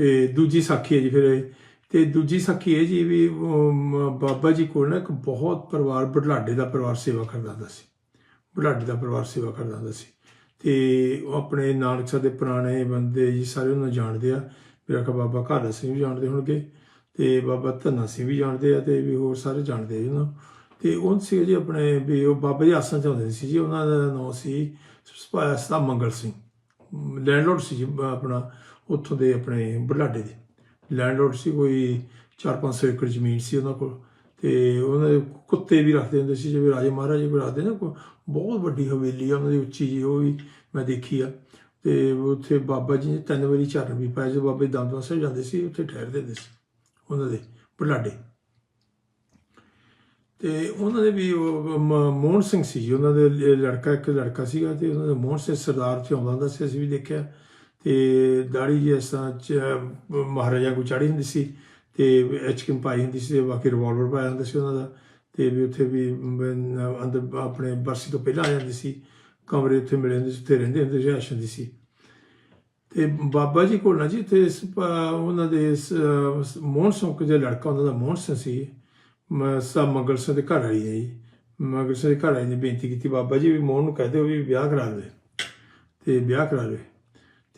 ਤੇ ਦੂਜੀ ਸਾਖੀ ਹੈ ਜੀ ਫਿਰ ਇਹ। ਤੇ ਦੂਜੀ ਸਾਖੀ ਇਹ ਜੀ ਵੀ ਉਹ ਬਾਬਾ ਜੀ ਕੋਲ ਨਾ ਇੱਕ ਬਹੁਤ ਪਰਿਵਾਰ, ਬੁਢਲਾਡੇ ਦਾ ਪਰਿਵਾਰ ਸੇਵਾ ਕਰਦਾ ਹੁੰਦਾ ਸੀ। ਬਢਲਾਡੇ ਦਾ ਪਰਿਵਾਰ ਸੇਵਾ ਕਰਦਾ ਹੁੰਦਾ ਸੀ। ਤੇ ਉਹ ਆਪਣੇ ਸਾਹਿਬ ਦੇ ਪੁਰਾਣੇ ਬੰਦੇ ਜੀ ਸਾਰੇ ਉਹਨਾਂ ਨੂੰ ਜਾਣਦੇ ਆ। ਮੇਰਾ ਕਾ ਬਾਬਾ ਘਾਲਾ ਸਿੰਘ ਵੀ ਜਾਣਦੇ ਹੋਣਗੇ ਤੇ ਬਾਬਾ ਧੰਨਾ ਸਿੰਘ ਵੀ ਜਾਣਦੇ ਆ ਤੇ ਵੀ ਹੋਰ ਸਾਰੇ ਜਾਣਦੇ ਆ ਜੀ ਉਹਨੂੰ ਤੇ ਉਹ ਸੀ ਜੀ ਆਪਣੇ ਵੀ ਉਹ ਬਾਬਾ ਜੀ ਆਸਾਂ ਚ ਹੁੰਦੇ ਸੀ ਜੀ। ਉਹਨਾਂ ਦਾ ਨਾਮ ਸੀ ਸਪਾ ਮੰਗਲ ਸਿੰਘ। ਲੈਂਡਲੋਰਡ ਸੀ ਜੀ ਆਪਣਾ। ਉੱਥੋਂ ਦੇ ਆਪਣੇ ਬੁਢਲਾਡੇ ਦੇ। ਲੈਂਡਲੋਰਡ ਸੀ ਕੋਈ 4-500 ਏਕੜ ਜ਼ਮੀਨ ਸੀ ਉਹਨਾਂ ਕੋਲ। ਤੇ ਉਹਨਾਂ ਦੇ ਕੁੱਤੇ ਵੀ ਰੱਖਦੇ ਹੁੰਦੇ ਸੀ ਜਿਵੇਂ ਰਾਜੇ ਮਹਾਰਾਜੇ ਵੀ ਰੱਖਦੇ ਨਾ ਬਹੁਤ ਵੱਡੀ ਹਵੇਲੀ ਆ ਉਹਨਾਂ ਦੀ ਉੱਚੀ ਜੀ ਉਹ ਵੀ ਮੈਂ ਦੇਖੀ ਆ। ਤੇ ਉੱਥੇ ਬਾਬਾ ਜੀ ਨੇ ਤਿੰਨ ਵਾਰੀ ਚਰਨ ਵੀ ਪਾਇਆ ਜਦੋਂ ਬਾਬੇ ਦਮਦਮਾ ਸਾਹਿਬ ਜਾਂਦੇ ਸੀ ਉੱਥੇ ਠਹਿਰਦੇ ਹੁੰਦੇ ਸੀ ਉਹਨਾਂ ਦੇ ਬੁਢਲਾਡੇ। ਤੇ ਉਹਨਾਂ ਦੇ ਵੀ ਉਹ ਮ- ਮੋਹਨ ਸਿੰਘ ਸੀ ਜੀ, ਉਹਨਾਂ ਦੇ ਲੜਕਾ ਇੱਕ ਲੜਕਾ ਸੀਗਾ ਤੇ ਉਹਨਾਂ ਦੇ ਮੋਹਨ ਸਿੰਘ ਸਰਦਾਰ ਚ ਆਉਂਦਾ ਹੁੰਦਾ ਸੀ ਅਸੀਂ ਵੀ ਦੇਖਿਆ। ਤੇ ਦਾੜੀ ਜੀ ਇਸ ਤਰ੍ਹਾਂ ਚ ਮਹਾਰਾਜਾ ਕੋ ਚੜੀ ਹੁੰਦੀ ਸੀ ਤੇ ਐਚਕਿਮ ਪਾਈ ਹੁੰਦੀ ਸੀ ਤੇ ਬਾਕੀ ਰਿਵਾਲਵਰ ਪਾਇਆ ਹੁੰਦਾ ਸੀ ਉਹਨਾਂ ਦਾ ਤੇ ਵੀ ਉੱਥੇ ਵੀ ਅੰਦਰ ਆਪਣੇ ਬਰਸੀ ਤੋਂ ਪਹਿਲਾਂ ਆ ਜਾਂਦੀ ਸੀ ਕਮਰੇ ਉੱਥੇ ਮਿਲੇ ਹੁੰਦੇ ਸੀ ਤੇ ਰਹਿੰਦੇ ਹੁੰਦੇ ਸੀ ਰਿਹਾਇਸ਼ ਸੀ। ਤੇ ਬਾਬਾ ਜੀ ਕੋਲ ਨਾ ਜੀ ਤੇ ਉਹਨਾਂ ਦੇ ਇਸ, ਅਹ, ਮੋਹਨ ਸਿੰਘ ਦੇ ਲੜਕਾ ਉਹਨਾਂ ਦਾ ਮੋਹਨ ਸਿੰਘ ਸੀ। ਮ- ਮੰਗਲ ਸਿੰਘ ਦੇ ਘਰ ਵਾਲੀ ਹੈ ਜੀ। ਮੰਗਲ ਸਿੰਘ ਦੇ ਘਰ ਵਾਲੀ ਨੇ ਬੇਨਤੀ ਕੀਤੀ ਬਾਬਾ ਜੀ ਵੀ ਮੋਹਨ ਨੂੰ ਕਹਦੇ ਵੀ ਵਿਆਹ ਕਰਾ ਦੇ। ਤੇ ਵਿਆਹ ਕਰਾ ਦੇ।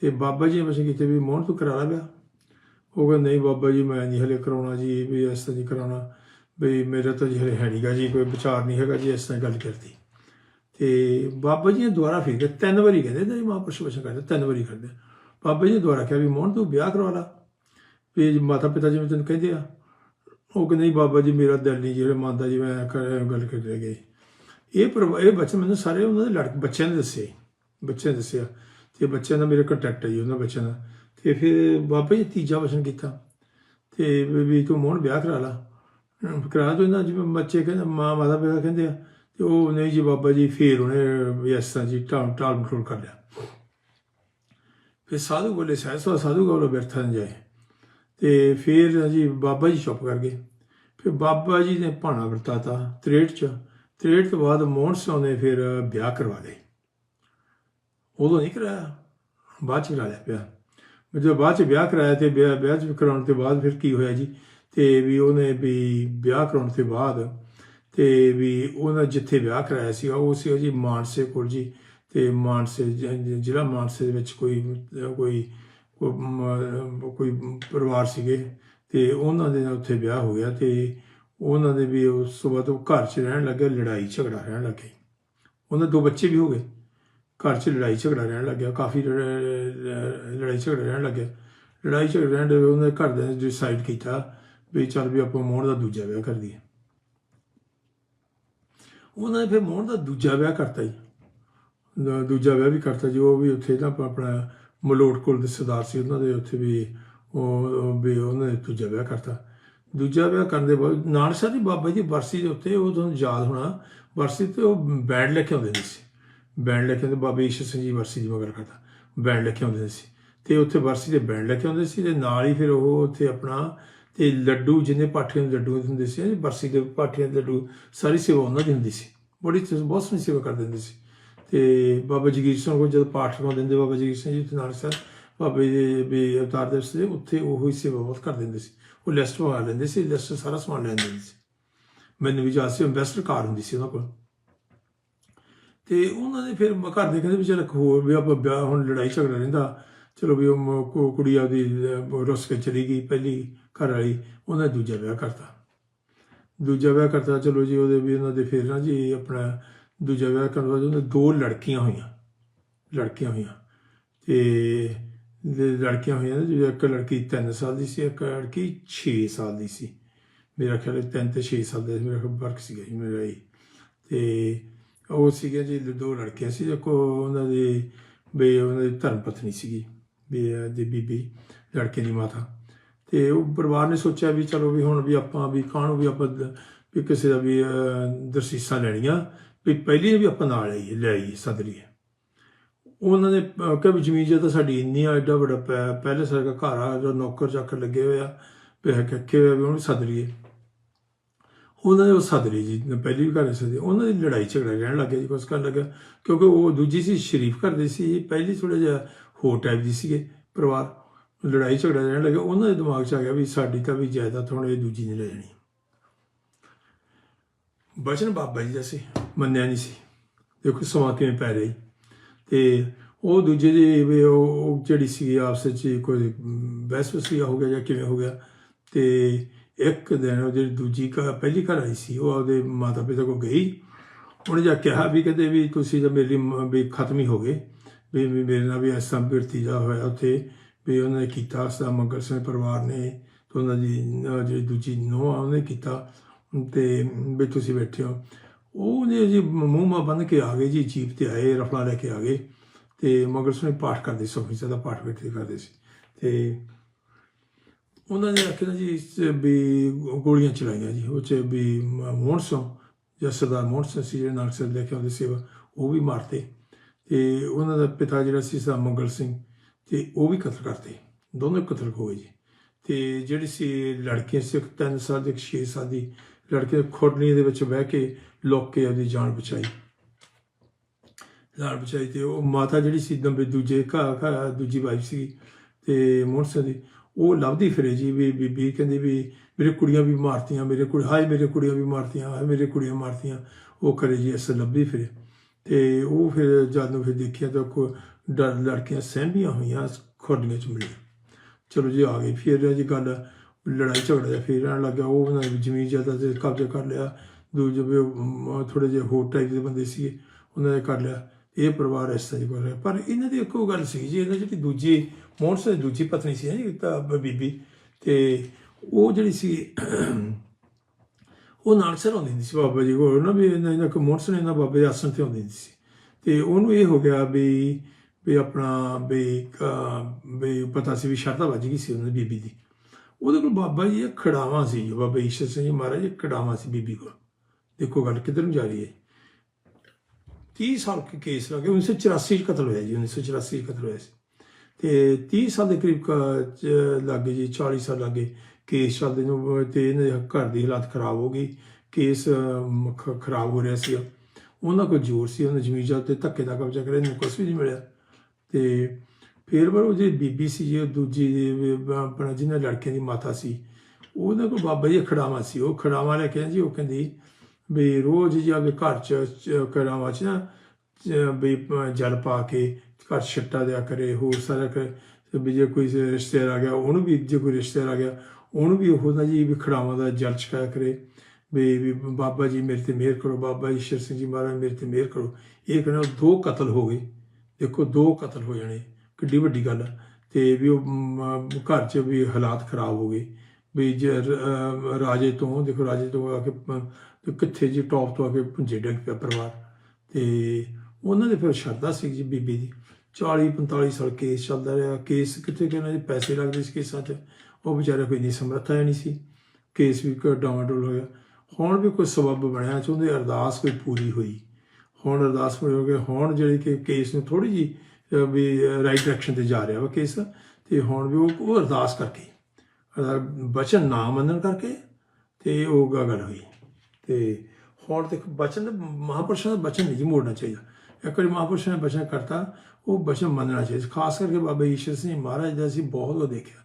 ਤੇ ਬਾਬਾ ਜੀ ਨੇ ਬਸ ਕਿਤੇ ਵੀ ਮੋਹਨ ਤੂੰ ਕਰਾ ਲਾ ਵਿਆਹ। ਉਹ ਕਹਿੰਦਾ, ਨਹੀਂ ਬਾਬਾ ਜੀ, ਮੈਂ ਨਹੀਂ ਹਲੇ ਕਰਾਉਣਾ ਜੀ, ਵੀ ਇਸ ਤਰ੍ਹਾਂ ਨਹੀਂ ਕਰਾਉਣਾ। ਵੀ ਮੇਰਾ ਤਾਂ ਜੀ ਹਲੇ ਹੈ ਨਹੀਂਗਾ ਜੀ, ਕੋਈ ਵਿਚਾਰ ਨਹੀਂ ਹੈਗਾ ਜੀ ਇਸ ਤਰ੍ਹਾਂ ਗੱਲ ਕਰਦੀ। ਤੇ ਬਾਬਾ ਜੀ ਨੇ ਦੁਬਾਰਾ ਫਿਰ ਕਿਹਾ, ਤਿੰਨ ਵਾਰੀ ਕਹਿੰਦੇ ਨਹੀਂ ਮਹਾਂਪੁਰਸ਼ ਵਚਨ ਕਰਦੇ, ਤਿੰਨ ਵਾਰੀ ਕਰਦੇ। ਬਾਬਾ ਜੀ ਨੇ ਦੁਬਾਰਾ ਕਿਹਾ ਵੀ ਮੋਹਨ, ਤੂੰ ਵਿਆਹ ਕਰਵਾ ਲਾ। ਵੀ ਮਾਤਾ ਪਿਤਾ ਜਿਵੇਂ ਤੈਨੂੰ ਕਹਿੰਦੇ ਆ, ਉਹ ਕਹਿੰਦੇ, ਨਹੀਂ ਬਾਬਾ ਜੀ, ਮੇਰਾ ਦਿਲ ਨਹੀਂ ਜਿਹੜੇ ਮੰਨਦਾ ਜੀ, ਮੈਂ ਗੱਲ ਕਰ ਰਿਹਾ ਗਏ ਇਹ ਪਰ ਇਹ ਬੱਚੇ ਮੈਨੂੰ ਸਾਰੇ ਉਹਨਾਂ ਦੇ ਲੜਕੇ, ਬੱਚਿਆਂ ਨੇ ਦੱਸੇ। ਬੱਚਿਆਂ ਨੇ ਦੱਸਿਆ। ਤੇ ਬੱਚਿਆਂ ਦਾ ਮੇਰਾ ਕੰਟੈਕਟ ਹੈ ਜੀ, ਉਹਨਾਂ ਬੱਚਿਆਂ ਦਾ। ਤੇ ਫਿਰ ਬਾਬਾ ਜੀ ਤੀਜਾ ਵਚਨ ਕੀਤਾ। ਤੇ ਵੀ ਵੀ ਤੂੰ ਮੋਹਨ ਵਿਆਹ ਕਰਾ ਲਾ। ਕਰਾ ਦੋ ਨਾ ਜਿਵੇਂ ਬੱਚੇ ਕਹਿੰਦੇ, ਮਾਂ, ਮਾਤਾ ਪਿਤਾ ਕਹਿੰਦੇ ਆ। ਤੇ ਉਹ ਨਹੀਂ ਜੀ ਬਾਬਾ ਜੀ, ਫੇਰ ਉਹਨੇ ਇਸ ਤਰ੍ਹਾਂ ਜੀ ਟਾਲ ਟਾਲ ਮਟੋਲ ਕਰ ਲਿਆ। ਫਿਰ ਸਾਧੂ ਬੋਲੇ ਸਹਿਸਾ ਸਾਧੂ ਕੋਲ ਬੈਠਾ ਨਾ ਜਾਏ। ਤੇ ਫਿਰ ਜੀ ਬਾਬਾ ਜੀ ਚੁੱਪ ਕਰ ਗਏ। ਫਿਰ ਬਾਬਾ ਜੀ ਨੇ ਭਾਣਾ ਵਰਤਾਤਾ 63 ਚ। 63 ਤੋਂ ਬਾਅਦ ਮੋਹਨ ਸਿੰਘ ਨੇ ਫਿਰ ਵਿਆਹ ਕਰਵਾ ਲਏ। ਉਦੋਂ ਨਹੀਂ ਕਰਾਇਆ। ਬਾਅਦ ਚ ਕਰਾ ਲਿਆ ਪਿਆ ਜਦੋਂ ਬਾਅਦ ਚ ਵਿਆਹ ਕਰਾਇਆ ਤੇ ਵਿਆਹ ਵਿਆਹ ਚ ਕਰਾਉਣ ਤੋਂ ਬਾਅਦ ਫਿਰ ਕੀ ਹੋਇਆ ਜੀ? ਤੇ ਵੀ ਉਹਨੇ ਵੀ ਵਿਆਹ ਕਰਾਉਣ ਤੋਂ ਬਾਅਦ ਤੇ ਵੀ ਉਹਨਾਂ ਜਿੱਥੇ ਵਿਆਹ ਕਰਾਇਆ ਸੀ, ਉਹ ਸੀ ਜੀ ਮਾਨਸੇ ਕੋਲ ਜੀ। ਤੇ ਮਾਨਸੇ ਜ਼ਿਲ੍ਹਾ ਮਾਨਸੇ ਦੇ ਵਿੱਚ ਕੋਈ ਕੋਈ ਕੋਈ ਕੋਈ ਪਰਿਵਾਰ ਸੀਗੇ ਤੇ ਉਹਨਾਂ ਦੇ ਨਾਲ ਉੱਥੇ ਵਿਆਹ ਹੋ ਗਿਆ ਤੇ ਉਹਨਾਂ ਦੇ ਵੀ ਉਸ ਤੋਂ ਬਾਅਦ ਉਹ ਘਰ 'ਚ ਰਹਿਣ ਲੱਗੇ, ਲੜਾਈ ਝਗੜਾ ਰਹਿਣ ਲੱਗੇ। ਉਹਨਾਂ ਦੋ ਬੱਚੇ ਵੀ ਹੋ ਗਏ। ਘਰ 'ਚ ਲੜਾਈ ਝਗੜਾ ਰਹਿਣ ਲੱਗਿਆ, ਕਾਫੀ ਲੜ- ਲੜਾਈ ਝਗੜਾ ਰਹਿਣ ਲੱਗਿਆ। ਲੜਾਈ ਝਗੜੇ ਰਹਿਣ ਦੇ ਉਹਨਾਂ ਦੇ ਘਰ ਦੇ ਡਿਸਾਈਡ ਕੀਤਾ ਵੀ ਚੱਲ ਵੀ ਆਪਾਂ ਮੋਹਨ ਦਾ ਦੂਜਾ ਵਿਆਹ ਕਰ ਦਈਏ। ਉਹਨਾਂ ਨੇ ਫਿਰ ਮੋਹਨ ਦਾ ਦੂਜਾ ਵਿਆਹ ਕਰਤਾ ਜੀ। ਦੂਜਾ ਵਿਆਹ ਵੀ ਕਰਤਾ ਜੀ। ਉਹ ਵੀ ਉੱਥੇ ਨਾ ਆਪ- ਆਪਣਾ ਮਲੋਟਕੁਲ ਦੇ ਸਰਦਾਰ ਸੀ ਉਹਨਾਂ ਦੇ, ਉੱਥੇ ਵੀ ਉਹ ਵੀ ਉਹਨਾਂ ਨੇ ਦੂਜਾ ਵਿਆਹ ਕਰਤਾ। ਦੂਜਾ ਵਿਆਹ ਕਰਨ ਦੇ ਬਾਅਦ ਨਾਨਕ ਦੀ ਬਾਬਾ ਜੀ ਬਰਸੀ ਦੇ ਉੱਤੇ ਉਹ ਤੁਹਾਨੂੰ ਯਾਦ ਹੋਣਾ, ਬਰਸੀ ਤੇ ਉਹ ਬੈਂਡ ਲੈ ਕੇ ਆਉਂਦੇ ਸੀ। ਬੈਂਡ ਲੈ ਕੇ ਆਉਂਦੇ, ਬਾਬਾ ਈਸ਼ਰ ਸਿੰਘ ਜੀ ਵਰਸੀ ਦੀ ਮੈਂ ਗੱਲ ਕਰਦਾ, ਬੈਂਡ ਲੈ ਕੇ ਆਉਂਦੇ ਸੀ। ਤੇ ਉੱਥੇ ਬਰਸੀ ਦੇ ਬੈਂਡ ਲੈ ਕੇ ਆਉਂਦੇ ਸੀ ਤੇ ਨਾਲ ਹੀ ਫਿਰ ਉਹ ਉੱਥੇ ਆਪਣਾ, ਤੇ ਲੱਡੂ ਜਿਹਨੇ ਪਾਠੀਆਂ ਦੇ ਲੱਡੂ ਹੁੰਦੇ ਸੀ ਬਰਸੀ ਦੇ ਪਾਠੀਆਂ ਦੇ ਲੱਡੂ, ਸਾਰੀ ਸੇਵਾ ਉਹਨਾਂ ਦੀ ਹੁੰਦੀ ਸੀ। ਬੜੀ ਬਹੁਤ ਸੋਹਣੀ ਸੇਵਾ ਕਰਦੇ ਹੁੰਦੇ ਸੀ। ਤੇ ਬਾਬਾ ਜਗੀਰ ਸਿੰਘ ਕੋਲ ਜਦੋਂ ਪਾਠ ਕਰਵਾਉਂਦੇ ਹੁੰਦੇ, ਬਾਬਾ ਜਗੀਰ ਸਿੰਘ ਜੀ ਤੇ ਨਾਲ ਸਰ ਬਾਬੇ ਦੇ, ਵੀ ਅਵਤਾਰ ਦਿਵਸ ਦੇ ਉੱਥੇ ਉਹ ਹੀ ਸੇਵਾ ਬਹੁਤ ਕਰਦੇ ਹੁੰਦੇ ਸੀ। ਉਹ ਲਿਸਟ ਬਣਾ ਲੈਂਦੇ ਸੀ, ਲਿਸਟ ਸਾਰਾ ਸਮਾਨ ਲੈ ਲੈਂਦੇ ਸੀ। ਮੈਨੂੰ ਵੀ ਜਾ ਸੀ ਇੰਵੈਸਟਰ ਕਾਰ ਹੁੰਦੀ ਸੀ ਉਹਨਾਂ ਕੋਲ। ਤੇ ਉਹਨਾਂ ਦੇ ਫਿਰ ਘਰ ਦੇ ਕਹਿੰਦੇ ਵੀ ਚਲ ਹੋਰ ਵੀ ਆਪਾਂ ਵਿਆਹ ਹੁਣ ਲੜਾਈ ਝਗੜਾ ਰਹਿੰਦਾ ਚਲੋ ਵੀ ਉਹ ਮ- ਕੁੜੀ ਆਪਦੀ ਅਹ, ਰੁੱਸ ਕੇ ਚਲੀ ਗਈ ਪਹਿਲੀ ਘਰ ਵਾਲੀ ਉਹਨੇ ਦੂਜਾ ਵਿਆਹ ਕਰਤਾ। ਦੂਜਾ ਵਿਆਹ ਕਰਤਾ ਚਲੋ ਜੀ ਉਹਦੇ ਵੀ ਉਹਨਾਂ ਦੇ ਫਿਰ ਨਾ ਜੀ ਆਪਣਾ ਦੂਜਾ ਵਿਆਹ ਕਰਨ ਤੋਂ ਬਾਅਦ ਉਹਨੇ ਦੋ ਲੜਕੀਆਂ ਹੋਈਆਂ ਲੜਕੀਆਂ ਹੋਈਆਂ। ਤੇ ਲੜਕੀਆਂ ਹੋਈਆਂ ਨੇ ਜਿਹੜੀ ਇੱਕ ਲੜਕੀ 3 ਸਾਲ ਦੀ ਸੀ ਇੱਕ ਲੜਕੀ 6 ਸਾਲ ਦੀ ਸੀ। ਮੇਰਾ ਖਿਆਲ ਹੈ 3 ਤੇ 6 ਸਾਲ ਦਾ ਮੇਰਾ ਵਰਕ ਸੀਗਾ ਜੀ ਮੇਰਾ ਇਹ ਤੇ ਉਹ ਸੀਗੇ ਜੀ ਦੋ ਲੜਕੀਆਂ ਸੀ ਕੋ ਉਹਨਾਂ ਦੀ ਵੀ ਉਹਨਾਂ ਦੀ ਧਰਮ ਪਤਨੀ ਸੀਗੀ ਵੀ ਦੀ ਬੀਬੀ ਲੜਕੇ ਦੀ ਮਾਤਾ। ਤੇ ਉਹ ਪਰਿਵਾਰ ਨੇ ਸੋਚਿਆ ਵੀ ਚਲੋ ਵੀ ਹੁਣ ਵੀ ਆਪਾਂ ਵੀ ਕਾਹਨੂੰ ਵੀ ਆਪਾਂ ਵੀ ਕਿਸੇ ਦਾ ਵੀ ਦਰਸੀਸਾਂ ਲੈਣੀਆਂ ਵੀ ਪਹਿਲੀ ਵੀ ਆਪਾਂ ਨਾਲ ਲਈਏ ਲੈ ਆਈਏ ਸਦਰੀਏ ਉਹਨਾਂ ਨੇ ਅਹ, ਕਿਹਾ ਵੀ ਜ਼ਮੀਨ ਜੇ ਤਾਂ ਸਾਡੀ ਇੰਨੀ ਆ ਐਡਾ ਵੱਡਾ ਪੈ- ਪਹਿਲੇ ਸਾਡਾ ਘਰ ਆ ਜੋ ਨੌਕਰ ਚਾਕਰ ਲੱਗੇ ਹੋਏ ਆ ਵੀ ਹੈ ਕਿ ਹੋਇਆ ਵੀ ਉਹਨੂੰ ਸੱਦ ਉਹਨਾਂ ਨੇ ਉਹ ਸੱਦ ਲਈ ਜੀ, ਪਹਿਲੀ ਵੀ ਘਰ ਸੱਦੇ ਉਹਨਾਂ ਦੀ ਲੜਾਈ ਝਗੜਾ ਰਹਿਣ ਲੱਗ ਗਿਆ ਜੀ, ਕੁਛ ਕਰਨ ਲੱਗਾ ਕਿਉਂਕਿ ਉਹ ਦੂਜੀ ਸੀ, ਸ਼ਰੀਫ ਘਰ ਦੀ ਸੀ, ਪਹਿਲੀ ਥੋੜਾ ਜਿਹਾ ਹੋਰ ਟਾਈਪ ਦੀ ਸੀਗੇ ਪਰਿਵਾਰ। ਲੜਾਈ ਝਗੜਾ ਰਹਿਣ ਲੱਗਾ ਉਹਨਾਂ ਦੇ ਦਿਮਾਗ 'ਚ ਆ ਗਿਆ ਵੀ ਸਾਡੀ ਤਾਂ ਵੀ ਜਾਇਦਾਦ ਹੁਣ ਇਹ ਦੂਜੀ ਨੇ ਲੈ ਜਾਣੀ। ਬਚਨ ਬਾਬਾ ਜੀ ਦਾ ਸੀ, ਮੰਨਿਆ ਨਹੀਂ ਸੀ। ਦੇਖੋ ਸਮਾਂ ਕਿਵੇਂ ਪੈ ਰਹੀ ਤੇ ਉਹ ਦੂਜੇ ਦੀ ਵੀ ਉਹ ਜਿਹੜੀ ਸੀ ਆਪਸ ਵਿੱਚ ਕੋਈ ਬਹਿਸ ਵਸੀਆ ਹੋ ਗਿਆ ਜਾਂ ਕਿਵੇਂ ਹੋ ਗਿਆ, ਤੇ ਇੱਕ ਦਿਨ ਉਹ ਜਿਹੜੀ ਦੂਜੀ ਘਰ, ਪਹਿਲੀ ਘਰ ਆਈ ਸੀ, ਉਹ ਆਪਦੇ ਮਾਤਾ ਪਿਤਾ ਕੋਲ ਗਈ। ਉਹਨੇ ਜਾ ਕਿਹਾ ਵੀ ਕਹਿੰਦੇ ਵੀ ਤੁਸੀਂ ਤਾਂ ਮੇਰੀ ਮ- ਵੀ ਖਤਮ ਹੀ ਹੋ ਗਏ। ਵੀ ਮੇਰੇ ਨਾਲ ਵੀ ਇਸ ਤਰ੍ਹਾਂ ਭਿਰਤੀਜਾ ਹੋਇਆ ਉੱਥੇ। ਵੀ ਉਹਨਾਂ ਨੇ ਕੀਤਾ ਸਦਾ ਮੰਗਲ ਸਿੰਘ ਪਰਿਵਾਰ ਨੇ ਤੇ ਉਹਨਾਂ ਦੀ ਜਿਹੜੀ ਦੂਜੀ ਨੂੰਹ ਆ, ਉਹਨੇ ਕੀਤਾ। ਤੇ ਵੀ ਤੁਸੀਂ ਬੈਠੇ ਹੋ। ਉਹ ਨੇ ਜੀ ਮੂੰਹ ਮਾ ਬੰਨ ਕੇ ਆ ਗਏ ਜੀ, ਜੀਪ ਤੇ ਆਏ, ਰਫਲਾ ਲੈ ਕੇ ਆ ਗਏ। ਤੇ ਮੰਗਲ ਸਿੰਘ ਪਾਠ ਕਰਦੇ ਸੁਖੀ ਦਾ ਪਾਠ ਬੈਠੇ ਕਰਦੇ ਸੀ। ਤੇ ਉਹਨਾਂ ਨੇ ਆਖਿਆ ਜੀ ਵੀ ਗੋਲੀਆਂ ਚਲਾਈਆਂ ਜੀ। ਉਹ ਚ ਵੀ ਮੋਹਨਸੋਂ, ਜਾਂ ਸਰਦਾਰ ਮੋਹਨ ਸੀ, ਜਿਹੜੇ ਨਾਲ ਸਿਰ ਲੈ ਕੇ ਆਉਂਦੇ ਸੀ ਉਹ ਵੀ ਮਾਰਤੇ। ਤੇ ਉਹਨਾਂ ਦਾ ਪਿਤਾ ਜਿਹੜਾ ਸੀ ਸਾ ਮੰਗਲ ਸਿੰਘ, ਤੇ ਉਹ ਵੀ ਕਤਲ ਕਰਤੇ। ਦੋਨੋਂ ਕਤਲ ਹੋ ਗਏ ਜੀ। ਤੇ ਜਿਹੜੀ ਸੀ ਲੜਕੀਆਂ ਸੀ, ਇੱਕ ਤਿੰਨ ਸਾਲ ਦੀ, ਇੱਕ 6 ਸਾਲ ਦੀ ਲੜਕੇ ਖੋਡਣੀ ਦੇ ਵਿੱਚ ਬਹਿ ਕੇ ਲੋਕ ਕੇ ਆਪਦੀ ਜਾਨ ਬਚਾਈ। ਜਾਨ ਬਚਾਈ ਤੇ ਉਹ ਮਾਤਾ ਜਿਹੜੀ ਸੀ ਦੰਬੇ ਦੂਜੇ ਘਰ ਘਰ ਦੂਜੀ ਵਾਈਫ ਸੀ ਤੇ ਮੋਹਨ ਦੀ ਉਹ ਲੱਭਦੀ ਫਿਰੇ ਜੀ ਵੀ ਬੀਬੀ ਕਹਿੰਦੀ ਵੀ ਮੇਰੇ ਕੁੜੀਆਂ ਵੀ ਮਾਰਤੀਆਂ, ਮੇਰੇ ਕੁੜੀ, ਹਾਏ ਮੇਰੇ ਕੁੜੀਆਂ ਵੀ ਮਾਰਤੀਆਂ, ਹਾਏ ਮੇਰੇ ਕੁੜੀਆਂ ਮਾਰਤੀਆਂ। ਉਹ ਕਰੇ ਜੀ ਅਸ ਲੱਭਦੀ ਫਿਰੇ। ਤੇ ਉਹ ਫਿਰ ਜਦ ਨੂੰ ਫਿਰ ਦੇਖਿਆ ਤਾਂ ਕੋ ਡਰ ਲੜਕੀਆਂ ਸਹਿਮੀਆਂ ਹੋਈਆਂ ਖੋਡੀਆਂ ਚ ਮਿਲੀਆਂ। ਚਲੋ ਜੀ ਆ ਗਈ, ਫਿਰ ਜੀ ਗੱਲ ਲੜਾਈ ਝਗੜਾ ਜਿਹਾ ਫਿਰ ਰਹਿਣ ਲੱਗਾ ਉਹ ਉਹਨਾਂ ਦੀ ਜ਼ਮੀਨ ਜ਼ਿਆਦਾ ਤੇ ਕਬਜ਼ਾ ਕਰ ਲਿਆ। ਦੂਜੇ ਵੀ ਥੋੜੇ ਜਿਹੇ ਹੋਰ ਟਾਈਪ ਦੇ ਬੰਦੇ ਸੀ ਉਹਨਾਂ ਨੇ ਕਰ ਲਿਆ। ਇਹ ਪਰਿਵਾਰ ਇਸ ਤਰ੍ਹਾਂ ਹੀ ਕਰ ਰਿਹਾ। ਪਰ ਇਹਨਾਂ ਦੀ ਇੱਕੋ ਗੱਲ ਸੀ ਜੀ, ਇਹਨਾਂ ਜਿਹੜੀ ਦੂਜੀ ਮੋਹਨ ਸਿੰਘ ਦੀ ਦੂਜੀ ਪਤਨੀ ਸੀ ਨਾ ਜੀ, ਤਾਂ ਬੀਬੀ, ਤੇ ਉਹ ਜਿਹੜੀ ਸੀ, ਉਹ ਨਾਲ ਸਿਰ ਆਉਂਦੀ ਹੁੰਦੀ ਸੀ ਬਾਬਾ ਜੀ ਕੋਲ। ਨਾ ਵੀ ਇਹਨਾਂ ਇਹਨਾਂ ਕੋ ਮੋਹਨ ਸਿੰਘ ਇਹਨਾਂ ਬਾਬੇ ਦੇ ਆਸਣ ਤੇ ਆਉਂਦੀ ਹੁੰਦੀ ਸੀ। ਤੇ ਉਹਨੂੰ ਇਹ ਹੋ ਗਿਆ ਵੀ ਵੀ ਆਪਣਾ, ਵੀ ਵੀ ਪਤਾ ਸੀ ਵੀ ਸ਼ਰਧਾ ਵੱਜ ਗਈ ਸੀ ਉਹਨਾਂ ਦੀ ਬੀਬੀ ਦੀ। ਉਹਦੇ ਕੋਲ ਬਾਬਾ ਜੀ ਇਹ ਖੜਾਵਾ ਸੀ ਜੀ, ਬਾਬਾ ਈਸ਼ਰ ਸਿੰਘ ਜੀ ਮਹਾਰਾਜ ਇੱਕ ਖੜਾਵਾ ਸੀ ਬੀਬੀ ਕੋਲ। ਦੇਖੋ ਗੱਲ ਕਿੱਧਰ ਨੂੰ ਜਾ ਰਹੀ ਹੈ। 30 ਸਾਲ ਕੇ ਕੇਸ ਲੱਗੇ 1984 ਚ ਕਤਲ ਹੋਇਆ ਜੀ 1984 ਚ ਕਤਲ ਹੋਇਆ ਸੀ। ਤੇ 30 ਸਾਲ ਦੇ ਕਰੀਬ ਕ- ਚ ਲੱਗੇ ਜੀ 40 ਸਾਲ ਲੱਗੇ ਕੇਸ ਚੱਲਦੇ ਨੂੰ, ਤੇ ਇਹਨਾਂ ਦੇ ਘਰ ਦੀ ਹਾਲਾਤ ਖਰਾਬ ਹੋ ਗਈ ਕੇਸ ਖਰਾਬ ਹੋ ਰਿਹਾ ਸੀ ਉਹਨਾਂ ਕੋਲ ਜ਼ੋਰ ਸੀ, ਉਹਨਾਂ ਜ਼ਮੀਨ ਜਾਇਦਾਦ ਤੇ ਧੱਕੇ ਦਾ ਕਬਜ਼ਾ ਕਰਿਆ, ਇਹਨੂੰ ਕੁਛ ਵੀ ਨਹੀਂ ਮਿਲਿਆ। ਤੇ ਫਿਰ ਪਰ ਉਹ ਜਿਹੜੀ ਬੀਬੀ ਸੀ ਜੀ ਦੂਜੀ ਆਪਣਾ ਜਿਹਨਾਂ ਲੜਕਿਆਂ ਦੀ ਮਾਤਾ ਸੀ ਉਹਨਾਂ ਕੋਲ ਬਾਬਾ ਜੀ ਖੜਾਵਾ ਸੀ, ਉਹ ਖੜਾਵਾ ਲੈ ਕੇ ਜੀ, ਉਹ ਕਹਿੰਦੀ ਵੀ ਰੋਜ਼ ਜੀ ਆਪਣੇ ਘਰ ਚ ਚ ਚ ਨਾ ਚ ਵੀ ਜਲ ਪਾ ਕੇ ਘਰ ਛੱਟਾ ਦਿਆ ਕਰੇ, ਹੋਰ ਸਾਰਾ ਕਰੇ। ਵੀ ਜੇ ਕੋਈ ਰਿਸ਼ਤੇਦਾਰ ਆ ਗਿਆ, ਉਹਨੂੰ ਵੀ, ਜੇ ਕੋਈ ਰਿਸ਼ਤੇਦਾਰ ਆ ਗਿਆ, ਉਹਨੂੰ ਵੀ ਉਹ ਨਾ ਜੀ ਵੀ ਖੜਾਵਾਂ ਦਾ ਜਲ ਛਕਾਇਆ ਕਰੇ। ਵੀ ਵੀ ਬਾਬਾ ਜੀ ਮੇਰੇ ਤੇ ਮਿਹਰ ਕਰੋ, ਬਾਬਾ ਈਸ਼ਰ ਸਿੰਘ ਜੀ ਮਹਾਰਾਜ ਮੇਰੇ ਤੇ ਮਿਹਰ ਕਰੋ। ਇਹ ਕਹਿੰਦਾ ਦੋ ਕਤਲ ਹੋ ਗਏ। ਦੇਖੋ, ਦੋ ਕਤਲ ਹੋ ਜਾਣੇ। ਕਿੱਡੀ ਵੱਡੀ ਗੱਲ ਆ। ਤੇ ਵੀ ਉਹ ਘਰ 'ਚ ਵੀ ਹਾਲਾਤ ਖਰਾਬ ਹੋ ਗਏ। ਵੀ ਜੇ ਰਾਜੇ ਤੋਂ, ਦੇਖੋ ਰਾਜੇ ਤੋਂ ਆ ਕੇ ਕਿੱਥੇ ਜੀ ਟੌਪ ਤੋਂ ਆ ਕੇ ਪੁੰਜੇ ਡਿੱਗ ਪਿਆ ਪਰਿਵਾਰ। ਤੇ ਉਹਨਾਂ ਦੇ ਫਿਰ ਸ਼ਰਧਾ ਸੀ ਜੀ ਬੀਬੀ ਦੀ। 40 45 ਸਾਲ ਕੇਸ ਚੱਲਦਾ ਰਿਹਾ। ਕੇਸ ਕਿੱਥੇ ਕਿ ਉਹਨਾਂ ਦੇ ਪੈਸੇ ਲੱਗਦੇ ਸੀ ਕੇਸਾਂ 'ਚ। ਉਹ ਵਿਚਾਰੇ ਕੋਈ ਨਹੀਂ ਸਮਰੱਥਾ ਨਹੀਂ ਸੀ। ਕੇਸ ਵੀ ਕੋਈ ਹੋਇਆ। ਹੁਣ ਵੀ ਕੋਈ ਸਬਬ ਬਣਿਆ ਚਾਹੁੰਦੇ ਅਰਦਾਸ ਕੋਈ ਪੂਰੀ ਹੋਈ। ਹੁਣ ਅਰਦਾਸ ਪੂਰੀ ਹੋ ਗਈ ਹੁਣ ਜਿਹੜੀ ਕਿ ਕੇਸ ਨੂੰ ਥੋੜੀ ਜੀ ਵੀ ਰਾਈਟ ਡਾਇਰੈਕਸ਼ਨ ਤੇ ਜਾ ਰਿਹਾ ਵਾ ਕੇਸ। ਤੇ ਹੁਣ ਵੀ ਉਹ ਉਹ ਅਰਦਾਸ ਕਰਕੇ ਬਚਨ ਨਾ ਮੰਨਣ ਕਰਕੇ ਤੇ ਉਹ ਗ- ਹੋਈ। ਤੇ ਹੁਣ ਤੱਕ ਬਚਨ, ਮਹਾਪੁਰਸ਼ਾਂ ਦਾ ਬਚਨ ਨਹੀਂ ਮੋੜਨਾ ਚਾਹੀਦਾ। ਇੱਕ ਵਾਰੀ ਮਹਾਪੁਰਸ਼ਾਂ ਨੇ ਬਚਨ ਕਰਤਾ, ਉਹ ਬਚਨ ਮੰਨਣਾ ਚਾਹੀਦਾ। ਖਾਸ ਕਰਕੇ ਬਾਬਾ ਈਸ਼ਰ ਸਿੰਘ ਮਹਾਰਾਜ ਦਾ ਅਸੀਂ ਬਹੁਤ ਉਹ ਦੇਖਿਆ।